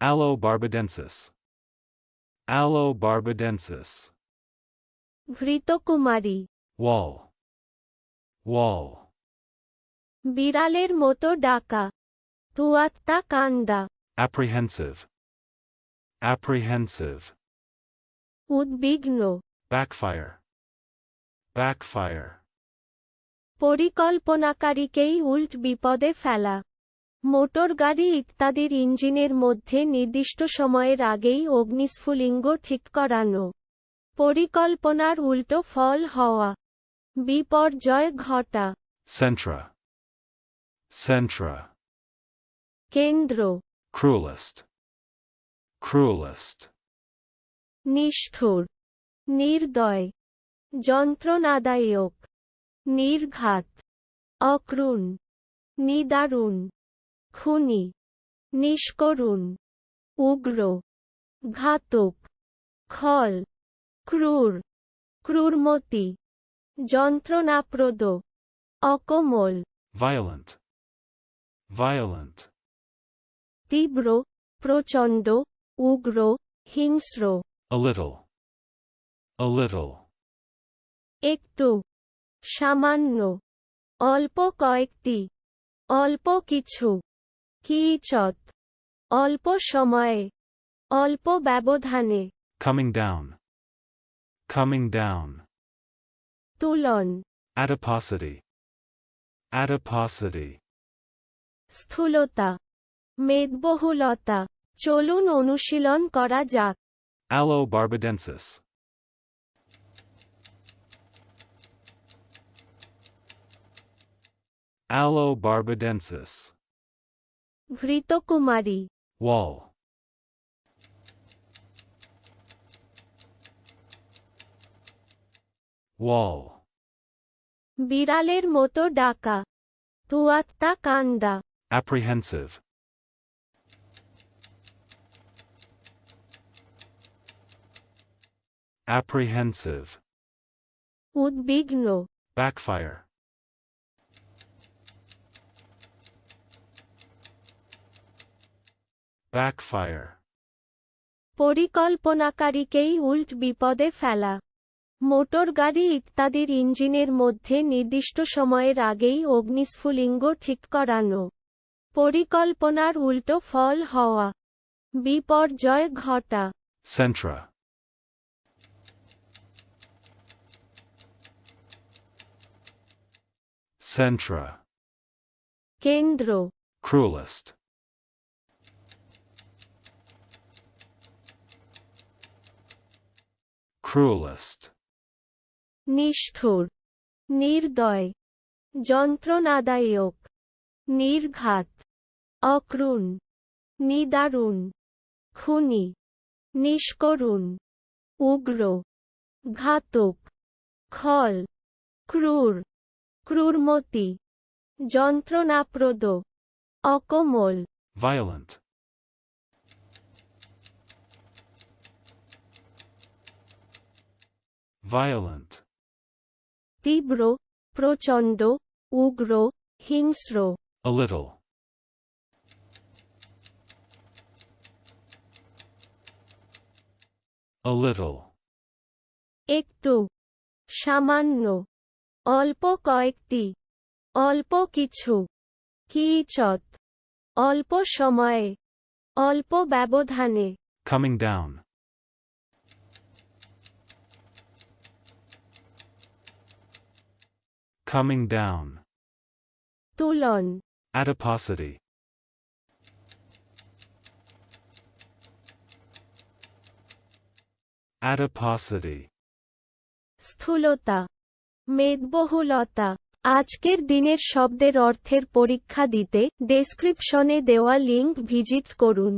Aloe barbadensis. Aloe barbadensis. ঘৃতকুমারী Wall. Wall. বিড়ালের মতো ডাকা তুয়াত্তা কান্দা Apprehensive. Apprehensive. উদ্বিগ্ন Backfire. Backfire. পরিকল্পনাকারীকেই উল্ট বিপদে ফেলা মোটর গাড়ি ইত্যাদির ইঞ্জিনের মধ্যে নির্দিষ্ট সময়ের আগেই অগ্নিস্ফুলিঙ্গ ঠিক করানো। পরিকল্পনার উল্টো ফল হওয়া। বিপর্যয় ঘটা। Centra. Centra. কেন্দ্র। Cruelest. Cruelest. নিষ্ঠুর। নির্দয়। যন্ত্রণাদায়ক। নির্ঘাত। অক্রুণ। নিদারুণ। খুনি নিষ্করুণ উগ্র ঘাতক খল ক্রূর ক্রূরমতি যন্ত্রণাপ্রদ অকমল Violent. Violent. তীব্র প্রচণ্ড উগ্র হিংস্র A little. A little. একটু সামান্য অল্প কয়েকটি অল্প কিছু কিচত অল্প সময়ে অল্প ব্যবধানে Coming down. Coming down. তুলন Adiposity. Adiposity. স্থূলতা মেদবহুলতা চলুন অনুশীলন করা যাক Aloe barbadensis. Aloe barbadensis. ঘৃতকুমারী Wall. Wall. বিড়ালের মতো ডাকা তুয়াত্তা কান্দা Apprehensive. Apprehensive. উদ্বিগ্ন Backfire. Backfire. পরিকল্পনাকারীকেই উল্ট বিপদে ফেলা মোটর গাড়ি ইত্যাদির ইঞ্জিনের মধ্যে নির্দিষ্ট সময়ের আগেই অগ্নিস্ফুলিঙ্গ ঠিক করানো পরিকল্পনার উল্টো ফল হওয়া বিপর্যয় ঘটা সেন্ট্রা Centra. কেন্দ্র Cruelest. Cruelest. নিষ্ঠুর নির্দয় যন্ত্রণাদায়ক নির্ঘাত অক্রুণ নিদারুণ খুনি নিষ্করুণ উগ্র ঘাতক খল ক্রূর ক্রূরমতি যন্ত্রণাপ্রদ অকমল Violent. Violent. তীব্র প্রচণ্ড উগ্র হিংস্র A little. A little. একটু সামান্য অল্প কয়েকটি অল্প কিছু কিচত অল্প সময়ে অল্প ব্যবধানে Coming down. Coming down. তুলন Adiposity. Adiposity. স্থূলতা মেদবহুলতা আজকের দিনের শব্দের অর্থের পরীক্ষা দিতে ডেসক্রিপশনে দেওয়া লিঙ্ক ভিজিট করুন